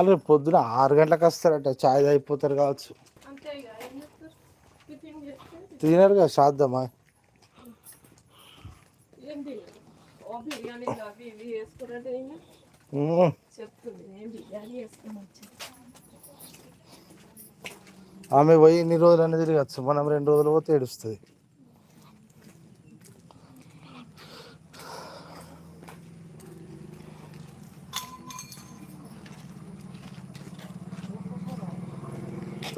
వాళ్ళు రేపు పొద్దున ఆరు గంటలకు వస్తారట చాయ్ అయిపోతారు కావచ్చు. చేస్తే తినరుగా శ్రాద్ధమా? ఆమె పోయి ఇన్ని రోజులు అనేది తిరగచ్చు మనం రెండు రోజులు పోతే ఏడుస్తుంది.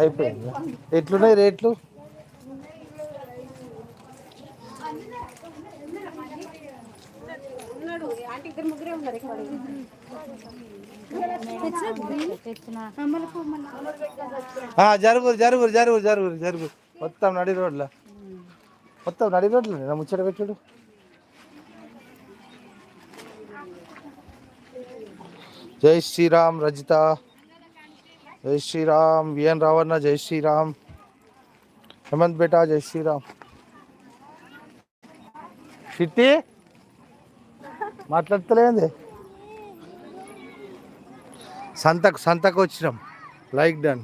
అయిపోయింది. ఎట్లున్నాయి రేట్లు? జరుగురు జరుగురు జరుగురు జరుగురు జరుగురు. మొత్తం నడి రోడ్ల? మొత్తం నడి రోడ్లు ముచ్చట పెట్టుడు? జై శ్రీరామ్ రజిత. జై శ్రీరామ్ విఎన్ రావణ జై శ్రీరామ్ హేమంత్ బేటా జై శ్రీరామ్. కిట్టి మాట్లాడతలేంది? సంతకు సంతకు వచ్చినాం లైక్ డన్.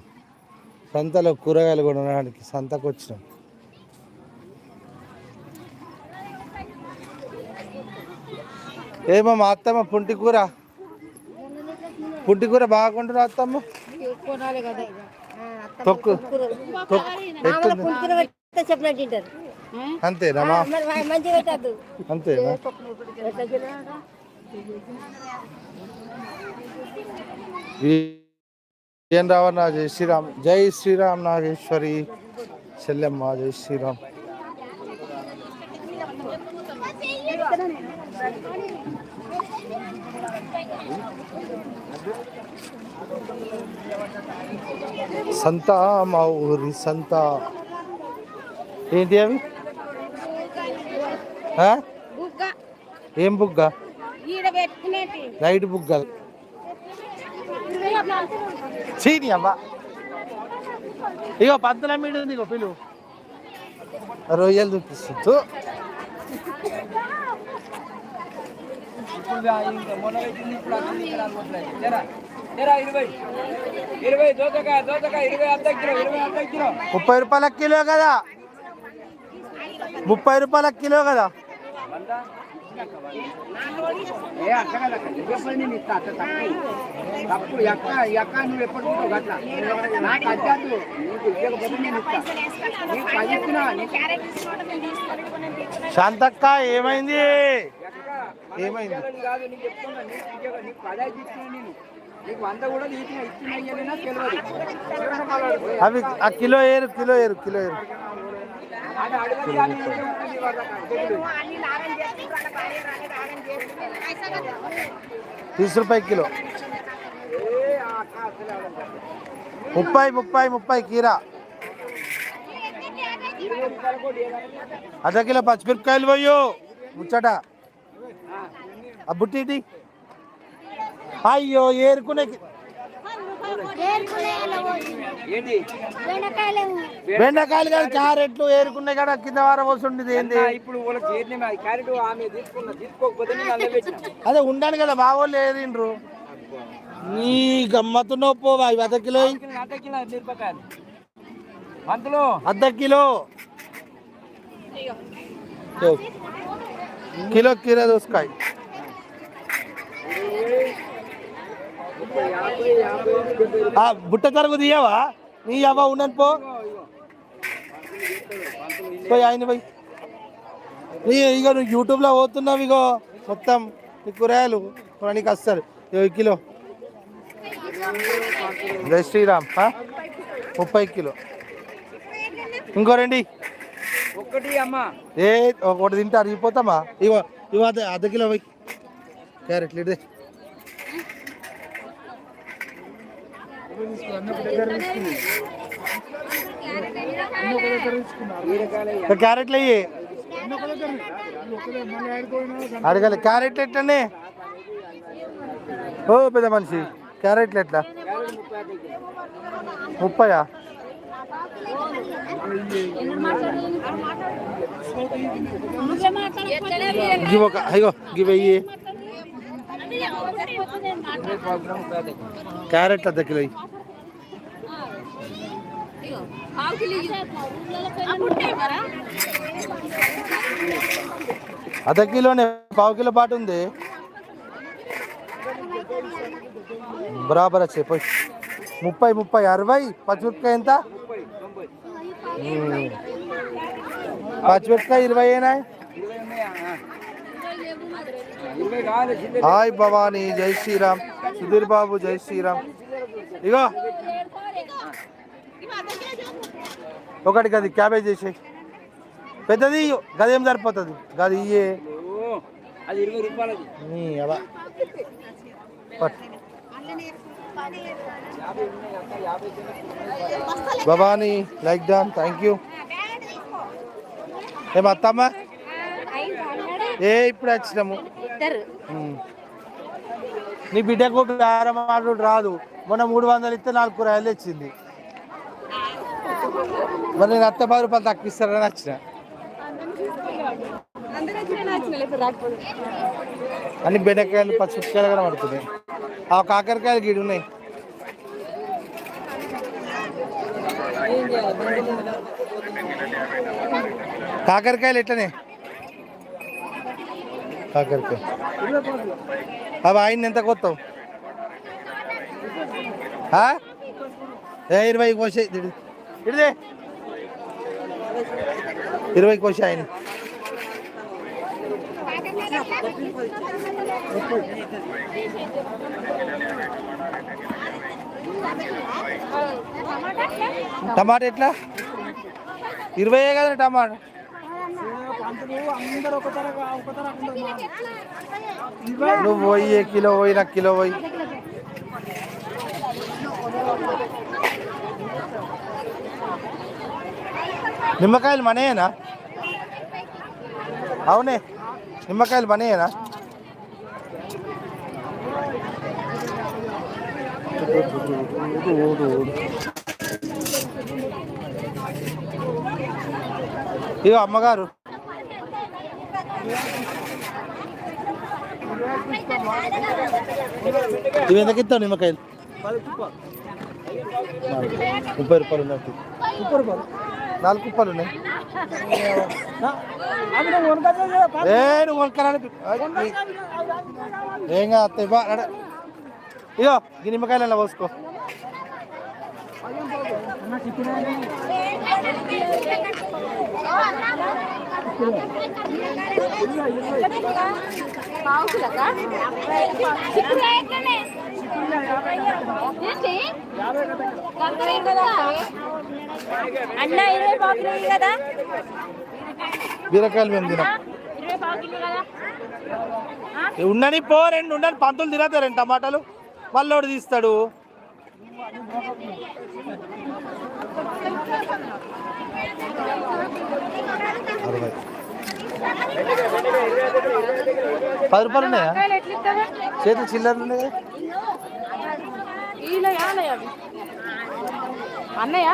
సంతలో కూరగాయలు కొనడానికి సంతకు వచ్చినాం ఏమో మా అత్తమ్మ పుంటి కూర. పుంటి కూర బాగా కొంటున్నా అత్తమ్మ. కొనాలి కదా తొక్కు. తొక్కు ఎట్టుంది? పుంకున పెడితే చెప్పినట్టు తింటారు. అంతేనా మా మరి మా- మంచిగా పెట్టద్దు. అంతేనా? ఏం రావణ జై శ్రీరామ్ జై శ్రీరామ్ నాగేశ్వరి చెల్లెమ్మ జై శ్రీరామ్. సంత మా ఊరి సంత. ఏంటి అవి? ఆ? బుగ్గ. ఏం బుగ్గ? లైట్ బుగ్గలు చీని అవ్వ. ఇగో పంతుల మీద ఉంది ఇగో పిలువు రొయ్యలు చూపిస్తూ ఇరవై ముప్పై రూపాయల కిలో కదా. ముప్పై రూపాయల కిలో కదా. ఏ అట్ట కదా అక్క. నువ్వు ఎప్పుడు నేను ఇస్తా అట్ట తప్పు తప్పు ఎక్క ఎక్క నువ్వు ఎప్పుడు ఉంటావు అట్లా? నాకు అడ్డాదు నీకు ఇవ్వకపోతే నేను ఇస్తా. నీకు పది ఇస్తున్నా నీకు శాంతక్క ఏమైంది? ఏమైంది? కాదు నీకు చెప్తున్నా. నీకు ఇస్తున్నా నేను. అవి ఆ కిలో ఏరు కిలో ఏరు కిలో ఏరు. తీసు రూపాయి కిలో. ముప్పై ముప్పై ముప్పై కీరా. అర్ధ కిలో పచ్చిమిరపకాయలు పోయు. ముచ్చట. ఆ బుట్టి. అయ్యో ఏరుకునే బెండకాయలు కానీ క్యారెట్లు ఏరుకున్నాయి కదా కింద వారం వస్తుండేది ఏంది? ఇప్పుడు అదే ఉండాను కదా మా వాళ్ళు ఏరిండ్రు నీ గమ్మత్తు నొప్పు అవి అర్ధ కిలో అర్ధ కిలో. కిలో కీరా దోసకాయ యాభై యాభై డెబ్బై ఆ బుట్ట తరుగు తీయవా? నీ అవ్వ ఉండను పో. పోయి ఆయన పోయి. నీ ఇక నువ్వు యూట్యూబ్లో పోతున్నావు ఇగో మొత్తం నీ కూరగాయలు నీకు వస్తారు. ఈ కిలో? జై శ్రీరామ్? ముప్పై కిలో. ఇంకో రండి. ఒక్కటి అమ్మ. ఏ ఒకటి తింటే అరిగిపోతామా? ఇగో ఇగో అర్ధ అర్ధ కిలో పోయి. క్యారెట్లు ఇదే క్యారెట్లు అయ్యి అడగాలి క్యారెట్లు ఎట్లనే? ఓ పెద్ద మనిషి. క్యారెట్లు ఎట్లా? ముప్పయా? గివ్ ఒక అయ్యో గివ్ అయ్యి క్యారెట్లు అర్ధ కిలో. అర్ధ కిలోనే పావు కిలో పాటు ఉంది. బరాబర్ వచ్చే పోయి ముప్పై ముప్పై అరవై పచ్చిమిరపకాయ ఎంత. పచ్చిమిరపకాయ ఇరవై అయినా ఇరవై ఉన్నాయా? ఇరవై కావాలి చిల్లర. హాయ్ భవానీ జై శ్రీరామ్. సుధీర్ బాబు జై శ్రీరామ్. ఇగో. ఒకటి గది క్యాబేజ్ చేసే పెద్దది గది ఏం సరిపోతుంది? గది ఇయ్యే. అలా భవానీ లైక్ డాన్ థ్యాంక్ యూ. ఏమత్తమ్మా ఏ ఇప్పుడు వచ్చినాము. ఇద్దరు నీ బిడ్డకు బేరం ఆడు రాదు. మొన్న మూడు వందలు ఇస్తే నాలుగు కూరగాయలు తెచ్చింది. మరి నేను అత్త పది రూపాయలు తక్కువ ఇస్తారని వచ్చిన. అన్ని బెండకాయలు పచ్చలు కూడా పడుతుంది ఆ కాకరకాయలు గీడు ఉన్నాయి. కాకరకాయలు ఎట్లనే? కాకరికి అవి ఆయన ఎంత కొత్తావు? ఆ? ఏ ఇరవై కోసే ఇడిదే ఇరవై కోసే ఆయన టమాటా ఎట్లా? ఇరవై కదా టమాటా. నువ్వు పోయి కిలో పోయి నాకు కిలో పోయి. నిమ్మకాయలు మనయేనా? అవునే నిమ్మకాయలు మనయేనా? ఇగో అమ్మగారు. ఇవి ఎందుకు ఇస్తావు నిమ్మకాయలు ముప్పై రూపాయలు ఉన్నాయి. ముప్పై రూపాయలు? నాలుగు కుప్పలు ఉన్నాయి. నువ్వు వంకరాని ఏం కాదు. ఇగో ఈ నిమ్మకాయలు అలా పోసుకో అన్న ఇరవై పాకులు కదా బీరకాయలు మేము తినాం. ఇరవై పాకులు కదా ఉండని పో రెండు ఉండని పంతులు తినతారు రెండు టమాటాలు. వాళ్ళోడు తీస్తాడు. పది రూపాయలు ఉన్నాయా చేతులు చిల్లర్లు ఉన్నాయి కదా? అన్నయ్య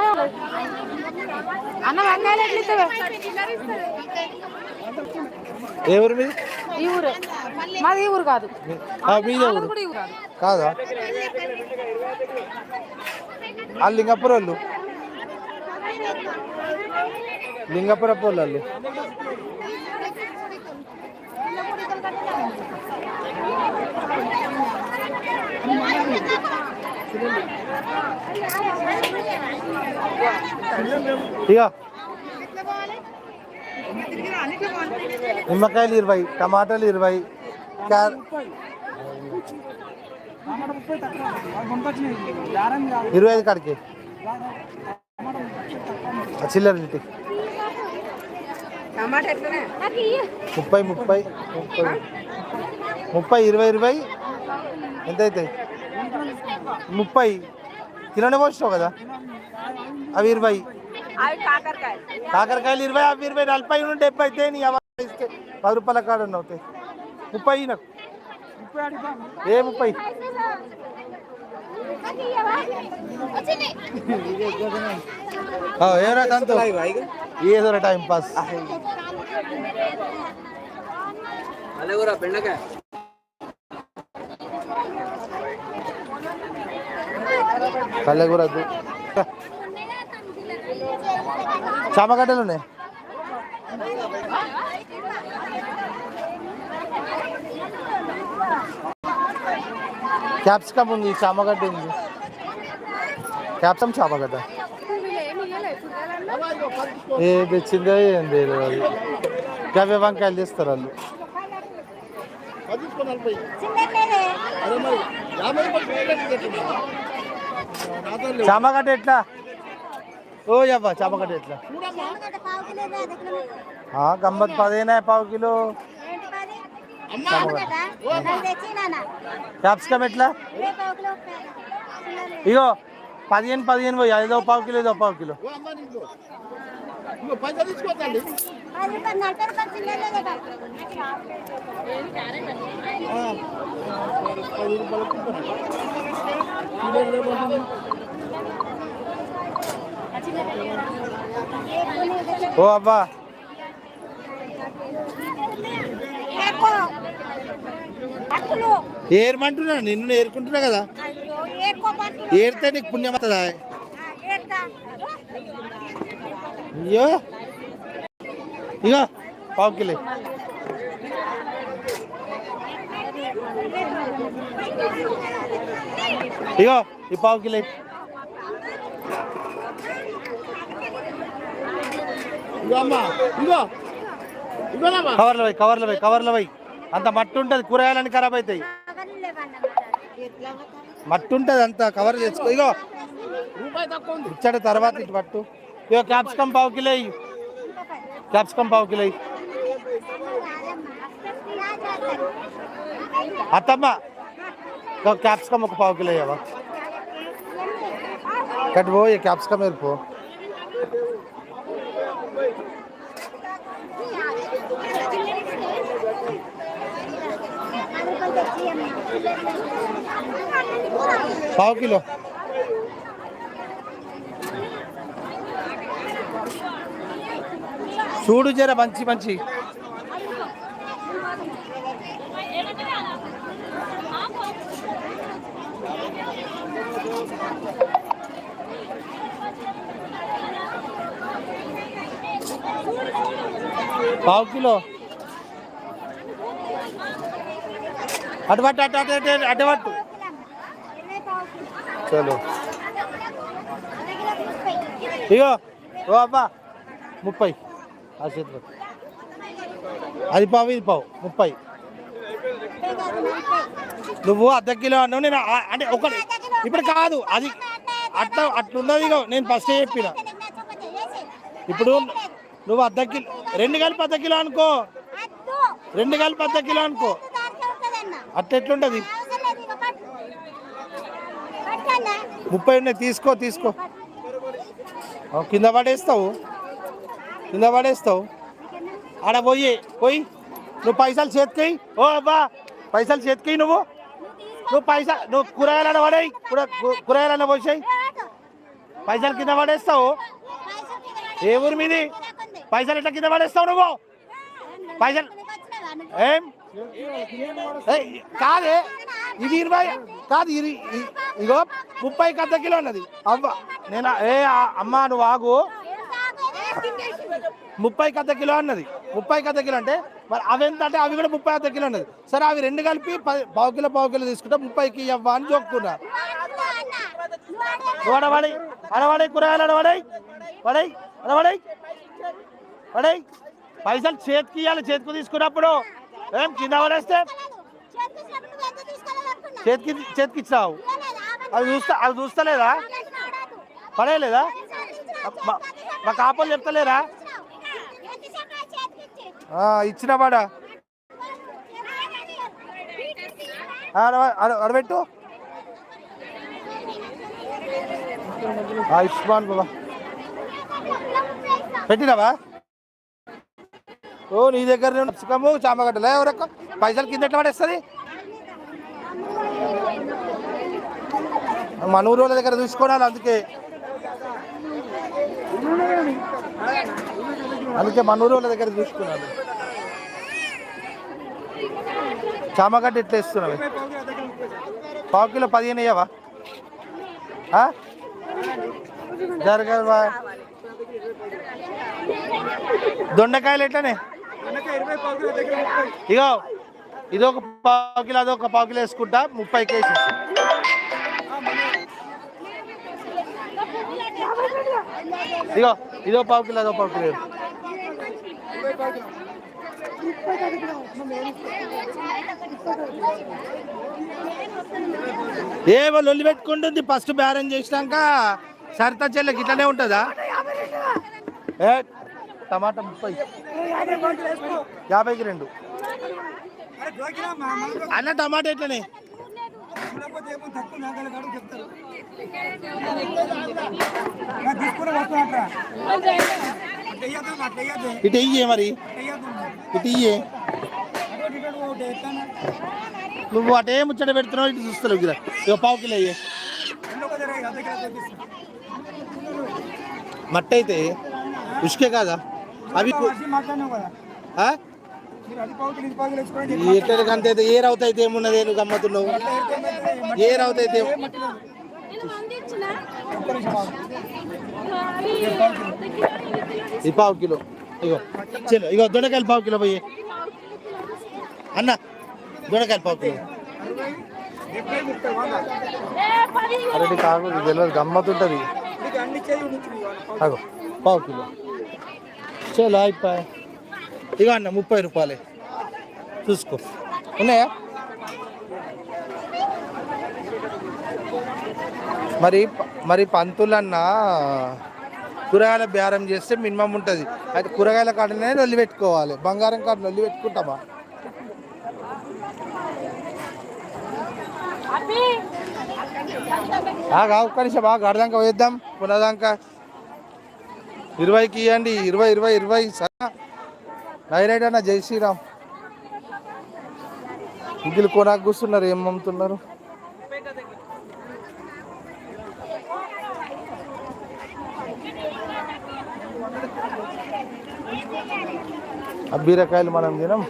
అన్న వంకాయలు ఎట్లా ఏ ఊరు మీది ఈ ఊరే మాది ఈ ఊరు కాదు మీ- ఆ, మీదే ఊరు కూడా ఈ ఊరు కాదు ఆ లింగపురం వాళ్ళు లింగపురపు వాళ్ళు ఇక నిమ్మకాయలు ఇరవై టమాటాలు ఇరవై క్యారెట్ ఇరవై ఐదు కాడికి. చిల్లర ముప్పై ముప్పై ముప్పై. ముప్పై ఇరవై ఇరవై. ఎంత అవుతాయి? ముప్పై. కిలోనే పోసినావు కదా? అవి ఇరవై. కాకరకాయలు ఇరవై అవి ఇరవై. నలభై నుండి డెబ్బై అయితే నీ అవ ఇస్తే పది రూపాయల కాడ అవుతాయి ముప్పై నాకు ఏ ముప్పై ఏరా తంతు ఏదో టైం పాస్ అదే కూడా బెండకాయ కళ్ళగూర వద్దు చామగడ్డలు ఉన్నాయి క్యాప్సికమ్ ఉంది చామగడ్డ ఉంది. క్యాప్సికమ్ చామగడ్డ. ఏ తెచ్చిందో ఏం తెలియదు గవ్య వంకాయలు తీస్తారు వాళ్ళు. చామగడ్డ ఎట్లా? ఓ అవ్వ చామగడ్డ ఎట్లా? ఆ, గంబత్ పదేనా పావు కిలో. క్యాప్సికమ్ ఎట్లా? ఇగో పదిహేను పదిహేను పోయి ఐదో పావు కిలో ఐదో పావు కిలో. ఓ అబ్బా! ఏరమంటున్నా నిన్ను ఏరుకుంటున్నా కదా. ఏరితే నీకు పుణ్యం అవుతుందా అయ్యో. ఇగో పావు కిలో. ఇగో ఈ పావు కిలో. ఇగో అమ్మా ఇగో. కవర్లో పోయి కవర్లో పోయి కవర్లో పోయి. అంత మట్టి ఉంటుంది కూరగాయలన్నీ ఖరాబ్ అవుతాయి మట్టి ఉంటుంది అంత కవర్ తెచ్చుకో ఇగో ఇచ్చాడు తర్వాత ఇటు పట్టు. ఇగో క్యాప్సికమ్ పావు కిలో. క్యాప్సికమ్ పావు కిలో. అత్తమ్మ ఇగో క్యాప్సికమ్ ఒక పావు కిలో ఇవ్వవా కట్ పోయి క్యాప్సికమ్ వెళ్ళిపో పావు కిలో. చూడు జర మంచి మంచి. పావు కిలో. అటు పట్టు అటు అటు అటు అటు పట్టు. చలో. ఇగో ఓ అబ్బా ముప్పై. ఆ. అది పావు ఇది పావు ముప్పై. నువ్వు అర్ధ కిలో అన్నావు నేను అంటే ఒకటి ఇప్పుడు కాదు అది అట్లా అట్లున్నది నేను ఫస్ట్ చెప్పిన. ఇప్పుడు నువ్వు అర్ధ కిలో రెండు కలిపి అర్ధ కిలో అనుకో. రెండు కలిపి అర్ధ కిలో అనుకో. అట్లా ఎట్లుంటది? ముప్పై ఉన్నాయి తీసుకో తీసుకో. కింద పడేస్తావు? కింద పడేస్తావు? ఆడ పోయి పోయి. నువ్వు పైసలు చేతికి ఓ అబ్బా పైసలు చేతికి నువ్వు. నువ్వు పైసా నువ్వు కూరగాయలు పడేయి. కూరగాయలు పోసాయి. పైసలు కింద పడేస్తావు? ఏ ఊరి మీది? పైసలు ఎట్లా కింద పడేస్తావు నువ్వు? పైసలు ఏం? కాదే ఇది ఇరవై కాదు ఇది ఇగో ముప్పై అర్ధ కిలో ఉన్నది. అవ్వ నేను ఏ ఆ- అమ్మా నువ్వు ఆగు. ముప్పై అర్ధ కిలో అన్నది ముప్పై అర్ధ కిలో అంటే మరి అవి ఎంత అంటే అవి కూడా ముప్పై అర్ధ కిలో ఉన్నది. సరే అవి రెండు కలిపి పావు కిలో పావు కిలో తీసుకుంటే ముప్పైకి ఇవ్వ అని చెప్పుకున్నా అడవాడై అడవాడై కూరగాయలు అడవాడై పడై అడవాడై పడై పైసలు చేతికి ఇవ్వాలి చేతికి తీసుకున్నప్పుడు. ఏం కింద పడేస్తే చేతికి చేతికి ఇచ్చావు అది చూస్తా అది చూస్తలేదా? పడేయలేదా? మా- కాపలు చెప్తలేరా? ఇచ్చిన పాడ అడబెట్టు ఆయుష్మాన్ బాబా. పెట్టినావా? ఓ నీ దగ్గర సుఖము చామగడ్డలే? ఎవరక్క పైసలు కింద ఎట్లా పడేస్తుంది? మన ఊరు వాళ్ళ దగ్గర చూసుకోవాలి అందుకే. అందుకే మన ఊరు వాళ్ళ దగ్గర చూసుకున్నాను చామగడ్డ ఎట్లా ఇస్తున్నావు పావు కిలో పదిహేను అయ్యావా జరగవా దొండకాయలు ఎట్లనే? ఇగో ఇదొక పావు కిలో అదొక పావు కిలో వేసుకుంటా ముప్పై కేజీస్. ఇగో ఇదో పావు కిలో అదో పావు కిలో వేరు. ఏమో లొల్లి పెట్టుకుంటుంది. ఫస్ట్ బేరం చేసినాక సరిత చెల్లెకి ఇట్లానే ఉంటుందా? ఏ టమాటా ముప్పై. యాభైకి రెండు. అన్న టమాటా ఎట్లనే? ఇటు ఇయ్యే మరి. ఇటు ఇయ్యే. నువ్వు అటే ముచ్చట పెడుతున్నావు ఇటు చూస్తావు గిరా. ఇక పావు కిలో అయ్యే మట్టి అయితే ఉసుకే కాదా? అవి కు- ఆ? ఈ ఎట్లకి అంత అయితే ఏ రౌత అయితే ఏమున్నది నువ్వు గమ్మతున్నావు ఏ రౌత అయితే ఈ పావు కిలో. ఇగో చలో ఇగో దొండకాయలు పావు కిలో పోయి. అన్న దొండకాయలు పావు కిలో. అరే ఇది తెలియదు గమ్మతుంటుంది అగో పావు కిలో. చలో అయిపోయి. ఇక అన్న ముప్పై రూపాయలే. చూసుకో. ఉన్నాయా? మరి మరి పంతులన్న కూరగాయల బేరం చేస్తే మినిమం ఉంటుంది. అయితే కూరగాయల కాడనే నొల్లి పెట్టుకోవాలి. బంగారం కాడ నొల్లి పెట్టుకుంటామా? ఆగా ఒక్క నిమిషం బాగా అర్థంక వేద్దాం పునదాక ఇరవైకి ఇవ్వండి ఇరవై ఇరవై ఇరవై. సరే నైరైట్ అన్న జై శ్రీరామ్. ఇంటికి కొనాకు కూర్చున్నారు. ఏం అమ్ముతున్నారు? ఆ బీరకాయలు మనం తినం.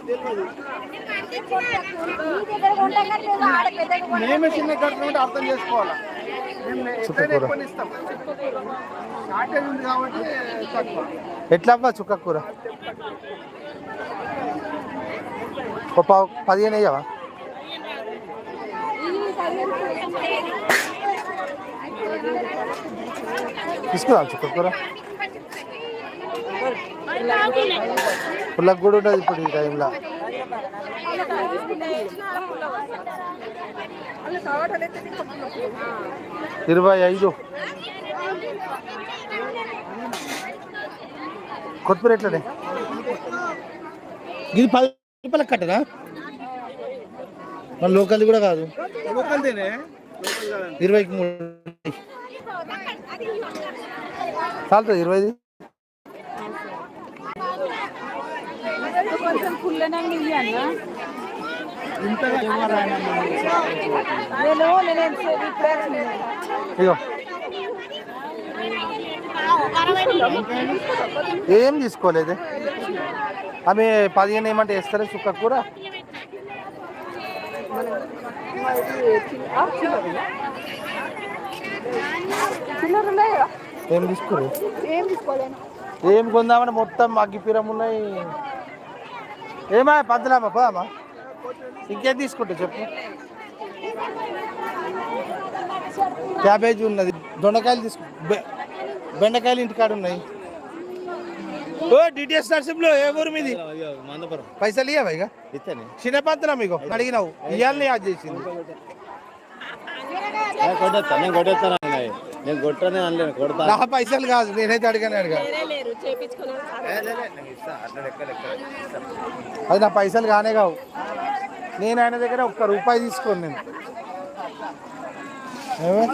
మేమే చిన్న కడుతుంటే అర్థం చేసుకోవాలా? చుక్కకూర. ఎట్లా అవ్వ చుక్క కూర? ఒక పావు పదిహేను అయ్యావా తీసుకురా చుక్క కూర. పుల్లకి కూడా ఉంటుంది ఇప్పుడు ఈ టైంలో ఇరవై ఐదు. కొత్తిమీర ఎట్లనే? ఇది పది రూపాయలకు కట్టదా? మన లోకల్ది కూడా కాదు. ఇరవైకి మూడు. చాలుతుంది ఇరవైది కొంచెం పుల్లనండి. ఇగో. ఏం తీసుకోలేదు? ఆమె పదిహేను ఏమంటే వేస్తారా చుక్క కూర? ఏం తీసుకోలేను ఏం కొందామని మొత్తం అగ్గిపిరం ఉన్నాయి. ఏమా పంతులమ్మా పోదామా? ఇంకేం తీసుకుంటా చెప్పు. క్యాబేజీ ఉన్నది. దొండకాయలు తీసుకు బెండకాయలు ఇంటికాడ ఉన్నాయి. ఓ డిటిఎస్ నర్సింహ్లో ఏ ఊరు మీది? పైసలు ఇవ్వవా ఇక? ఇస్తానే చిన్న పంతులం మీకు అడిగినావు. ఇవాళని యాద్ చేసింది. కొట్టేస్తాను అన్నయ్య. నేను కొట్టనే అనలేను కొడతా. నా పైసలు కాదు నేనైతే అడిగాను అడిగా. అది నా పైసలు కానే కావు. నేను ఆయన దగ్గర ఒక్క రూపాయి తీసుకోను నేను. ఏమే?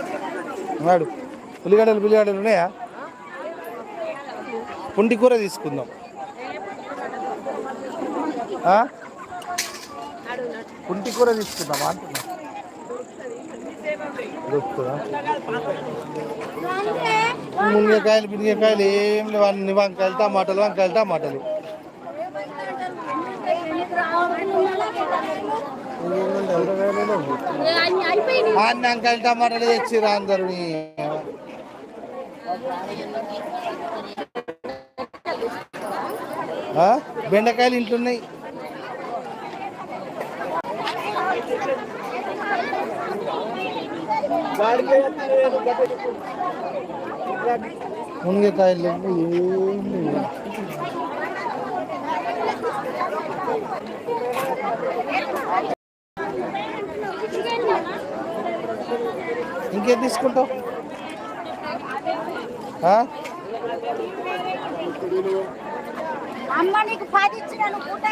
వాడు ఉల్లిగడ్డలు ఉల్లిగడ్డలు ఉన్నాయా? పుంటి కూర తీసుకుందాం? పుంటి కూర తీసుకుందాం దొరుకుతుందా మునగకాయలు బిన్నకాయలు ఏం లేవు. అన్ని వంకాయలు టమాటాలు వంకాయలు టమాటాలు. అన్ని వంకాయలు టమాటాలు తెచ్చిరా అందరు. బెండకాయలు ఇంట్లో మునగకాయలు లేవు. ఇంకేం తీసుకుంటావు?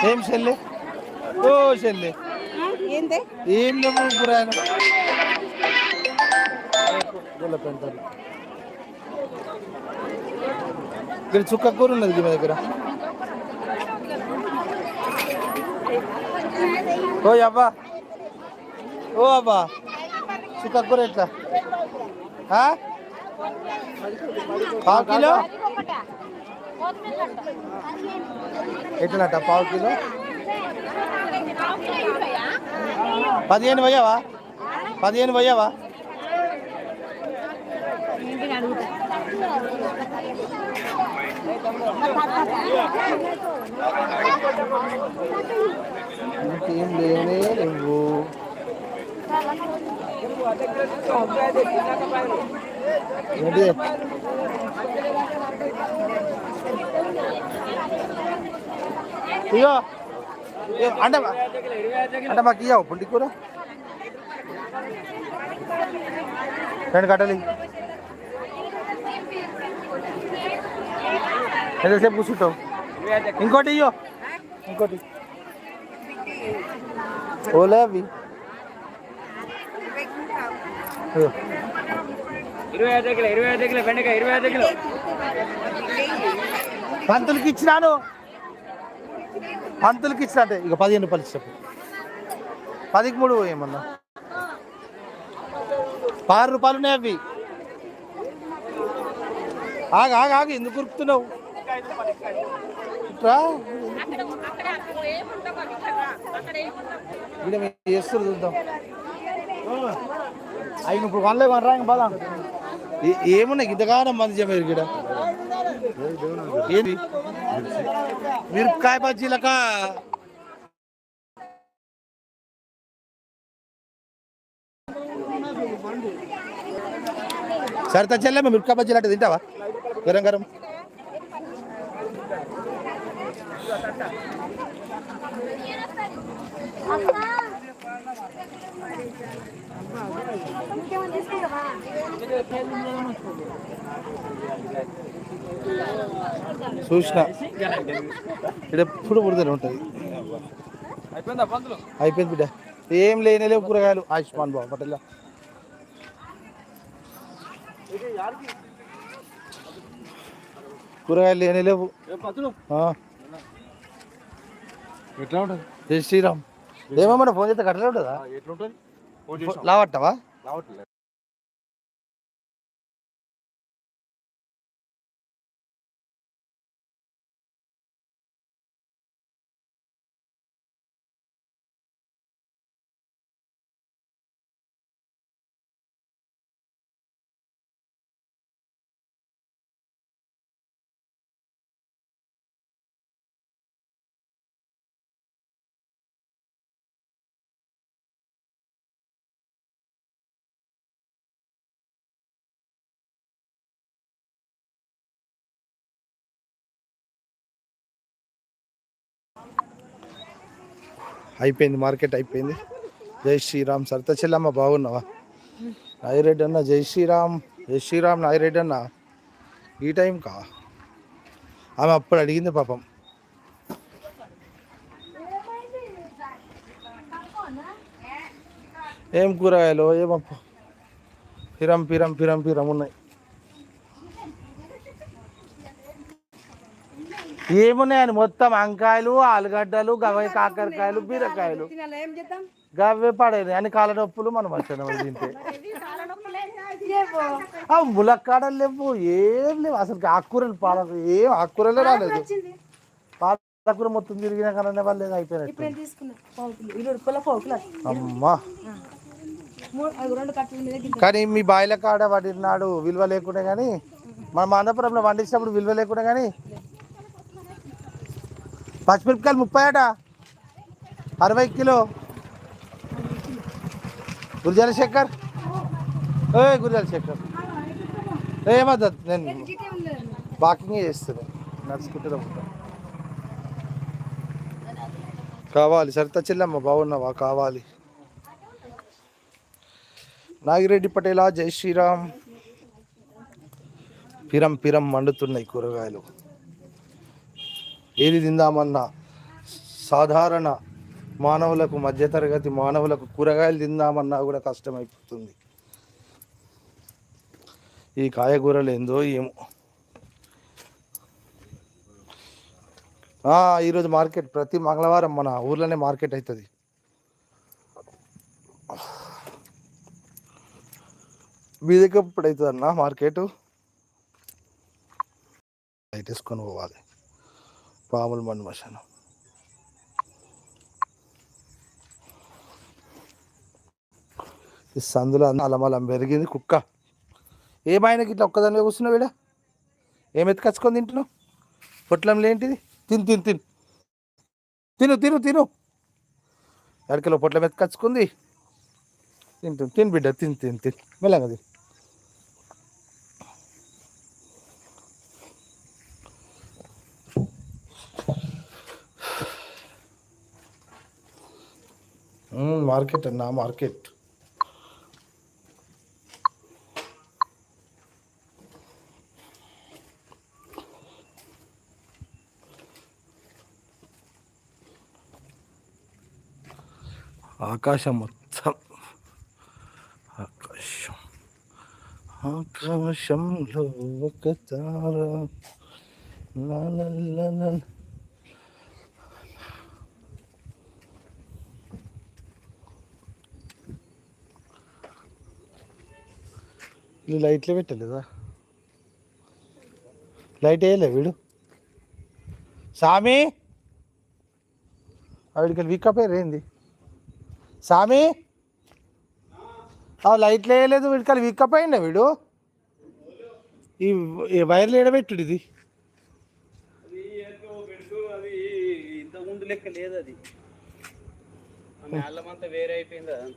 ఏం చెల్లి? ఓ చెల్లి. ఏం లేవు కూరాయన పెంటారు ఇక్కడ చుక్క కూర ఉన్నది మీ దగ్గర. ఓ అబ్బా. ఓ అబ్బా. చుక్క కూర ఎట్లా? ఆ? పావు కిలో? ఎట్లనట పావు కిలో? పదిహేను పోయావా? పదిహేను పోయావా? ఇంకేం లేనే లేవు ఏంటి ఇగో ఇగో, అంటే మా- అంటే మాకు ఇవ్వవు పుంటి కూర రెండు కట్టలు ఎంతసేపు కూర్చుంటావు? ఇంకోటి ఇయ్యో. ఇంకోటి. ఓలే అవి. ఇరవై ఐదు కిలో ఇరవై ఐదు కిలో బెండకాయ ఇరవై ఐదు కిలో పంతులకి ఇచ్చినాను పంతులకి ఇచ్చినట్టే ఇక పదిహేను రూపాయలు ఇచ్చాను పదికి మూడు ఏమన్నా ఆరు రూపాయలు ఉన్నాయి అవి. ఆగు ఆగు ఆగు ఎందుకు మేము చేస్తారు చూద్దాం. అవి ఇప్పుడు వన్లే వన్ రాంగ్ బాగా ఏ- ఏమున్నాయి? ఇంతగానో మంది చెప్పారు ఇక్కడ. ఏంటి మిరపకాయ బజ్జీలక? సరిత చెల్లెమ్మ మిరపకాయ బజ్జీలు అంటే తింటావా? గరం గరం. చూసిన. ఇక్కడ ఎప్పుడు బురదనే ఉంటుంది. అయిపోయిందా బిడ్డ. ఏం లేనే లేవు కూరగాయలు. ఆయుష్మాన్ బాబు పటేల్. కూరగాయలు లేనే లేవు. పంతులు ఆ, ఎట్లా ఉంటుంది? జై శ్రీరామ్. ఏమన్నా ఫోన్ చేస్తే కట్టలే ఉంటుందా లావట్టవా? అయిపోయింది మార్కెట్ అయిపోయింది. జై శ్రీరామ్ సరిత చెల్లమ్మ బాగున్నావా? నాయిరెడ్డి అన్న జై శ్రీరామ్. జై శ్రీరామ్ నాయిరెడ్డి అన్న ఈ టైం కా? ఆమె అప్పుడు అడిగింది పాపం. ఏం కూరగాయలు? ఏమప్ప పిరం పిరం పిరం పిరం ఉన్నాయి. ఏమున్నాయని మొత్తం వంకాయలు ఆలుగడ్డలు గవై కాకరకాయలు బీరకాయలు. గవ్వే పడేది అని కాళ్ళ నొప్పులు మనం వచ్చాను తింటే. ఆ ములక్కాడలు లేవు ఏం లేవు. అసలు ఆకుకూరలు పాలకు ఏం ఆకుకూరలే రాలేదు. పాలకూర మొత్తం తిరిగినా కానీ వాళ్ళు అయిపోయినట్టు. అమ్మా. కానీ మీ బాయిల కాడ వాడినాడు విలువ లేకుండా కానీ మన ఆంధ్రపురంలో వండించినప్పుడు విలువ లేకుండా కానీ పచ్చిమిరపకాయలు ముప్పై అట అరవై కిలో. గురిజాల శేఖర్. ఏ గురిజాల శేఖర్. ఏమద్దు నేను వాకింగ్ చేస్తున్నాను నడుచుకుంటూ కావాలి సరిత చెల్లమ్మ బాగున్నావా? కావాలి. నాగిరెడ్డి పటేలా జై శ్రీరామ్. పిరం పిరం మండుతున్నాయి కూరగాయలు. ఏది తిందామన్నా సాధారణ మానవులకు మధ్యతరగతి మానవులకు కూరగాయలు తిందామన్నా కూడా కష్టమైపోతుంది. ఈ కాయగూరలు ఏందో ఏమో. ఈరోజు మార్కెట్ ప్రతి మంగళవారం మన ఊర్లోనే మార్కెట్ అవుతుంది. మీ దగ్గర ఇప్పుడు అవుతుంది అన్న మార్కెట్? లైట్ వేసుకొని పోవాలి. పాముల మన్ మశానం ఈ సందులో అలమలం పెరిగింది కుక్క. ఏమైనా ఇట్లా ఒక్కదాని కూర్చున్నావు వీడ? ఏం ఎత్తుకొచ్చుకొని తింటున్నావు? పొట్లంలో ఏంటిది తిను తిను తిను. తిను తిను తిను. ఎడకలో పొట్లం ఎత్తుకొచ్చుకుంది. తింటు తిను బిడ్డ తిను తిను తిను. మెల్లగా తిను. మ్మ్, మార్కెట్ అన్నా మార్కెట్ ఆకాశం మొత్తం ఆకాశం ఆకాశంలో ఒక తార లా లా లా లా. వీళ్ళు లైట్లే పెట్టలేదా? లైట్ వేయలే వీడు. సామి! వీడికి వీక్ అప్ ఏంది? సామి! ఆ లైట్లు వేయలేదు వీడికి వీక్ అప్ అయిందా వీడు? ఈ వైర్లు ఏడబెట్టుడు ఇది.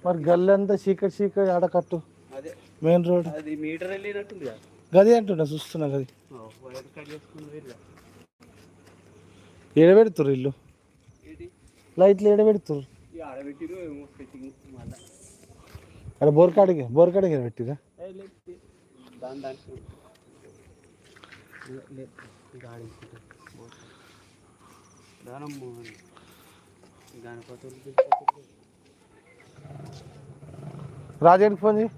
మరి గల్లంతా చీకటి చీకటి ఆడకట్టు. Main road. అది మీటర్ వెళ్ళినట్టుంది కదా. గది అంటున్నా చూస్తున్నా గది. ఏడబెడుతురు ఇల్లు? లైట్లు మళ్ళా. అక్కడ బోర్ కాడికి బోర్ కాడికి పెట్టిరా రాజానికి ఫోన్ చేయి.